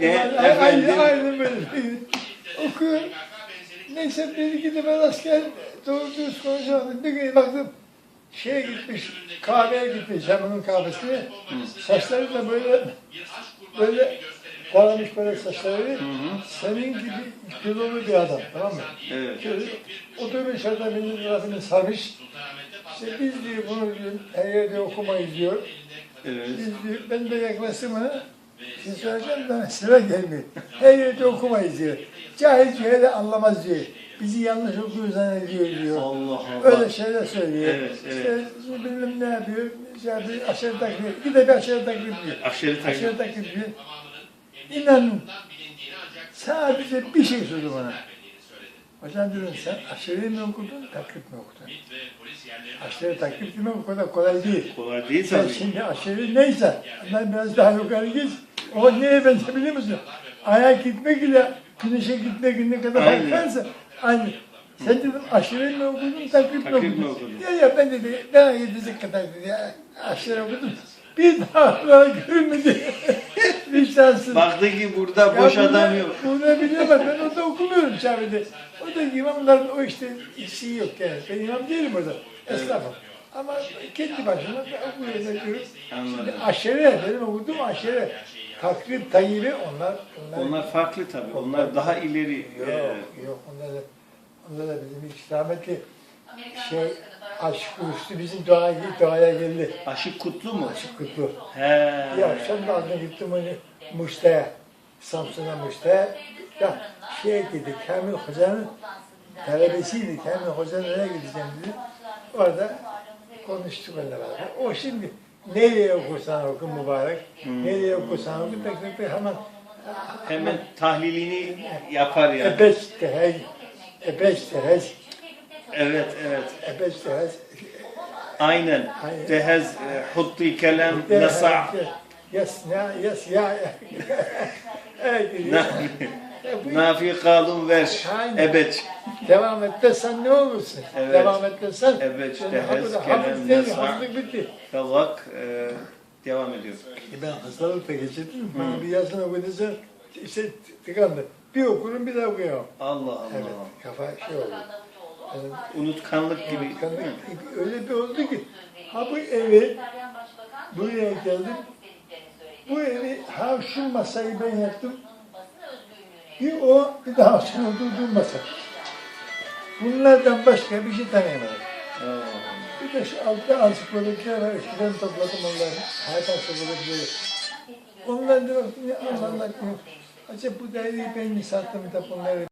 E, efendim. aynı, aynı böyle okuyor. Neyse bir iki de ben asker doğru düz konuşamadım. Bir gün baktım şeye gitmiş, kahveye gitmiş, Cemil'in kahvesine. Saçları da böyle, böyle karamış böyle saçları. Senin gibi kilolu bir adam, tamam mı? Evet. Şöyle orada benim tarafını sarmış. İşte biz diyor bunu diyor, her yerde okumayız diyor. Evet. Biz diyor, ben de yaklaştım ona. Siz söyleyeceğim de sıra gelmiyor. Her yerde okumayız diyor. Cahil cahil anlamaz diyor. Bizi yanlış okuyor zannediyor diyor. Allah Allah. Öyle şeyler söylüyor. Evet, evet. İşte bilmem ne yapıyor. Şey yapıyor, aşırı takıyor. Bir de bir aşırı takıyor diyor. Aşırı takip. Aşırı takıyor diyor. İnanın sadece bir şey söyledi bana. Hocam dedim sen aşırı mı okudun, takip mi okudun? Aşırı takip demek o kadar kolay değil. Kolay değil Sen tabii. şimdi aşırı neyse, ondan biraz daha yukarı git. O neye benzer biliyor musun? Aya gitmek ile güneşe gitmek ne kadar Aynı. fark varsa aynı. Sen dedim aşırı mı okudun, takip mi Takip mi okudun? okudun? Ya ya ben dedi, daha yedecek kadar dedi, ya, aşırı okudum. Bir daha daha görmedi. Vicdansız. Baktı ki burada boş bunu- adam yok. Bunu biliyorlar. Ben orada okumuyorum camide. O da imamların o işte işi yok yani. Ben imam değilim orada. Esnafım. Ama kendi başıma ben okuyorum. Anladım. Şimdi aşere, benim okuduğum aşere. Takrib tayyibi onlar. Onlar, Onlar farklı tabii. Onlar daha ileri. yok, e, yok. Onlar da, onlar da bizim rahmetli şey aşk kuştu bizim doğaya, doğaya geldi. Aşık Kutlu mu? Aşık kutlu. He. Bir akşam da aldım gittim onu Muş'ta'ya, Samsun'a Muş'ta'ya. Ya şey dedi, Kamil Hoca'nın talebesiydi. Kamil Hoca nereye gideceğim dedi. Orada konuştuk onunla beraber. O şimdi nereye okursan oku mübarek, nereye okursan oku pek pek pek hemen Hemen tahlilini yapar yani. ebeş tehez, ebeş tehez, Evet, evet. ebeş tehez. Aynen. Aynen. Tehez, e, hutti kelam, nasa. Yes, ya, yes, ya. Evet, Nafi kalın ver. Aynen. Evet. Devam etmezsen ne olursun? Evet. Devam etmezsen Evet, dehez, değil, nesa. bitti. Kavak e, devam ediyor. E ben hastalık da geçirdim. Bana bir yazın okuduysa işte tıkandı. Bir okurum bir daha okuyamam. Allah Allah. Evet, kafa şey oldu. Yani, Unutkanlık gibi. tıkandı. öyle bir oldu ki, ha bu evi, buraya geldim, bu evi, ha şu masayı ben yaptım, bir o, bir daha oturduğum masa. Bunlardan başka bir şey tanıyamadım. Bir de şu altta ansiklopediler var. Eskiden topladım onları. Hayat ansiklopedileri. Onlar da baktım ya Allah Allah. Acaba bu daireyi ben mi sattım da bunları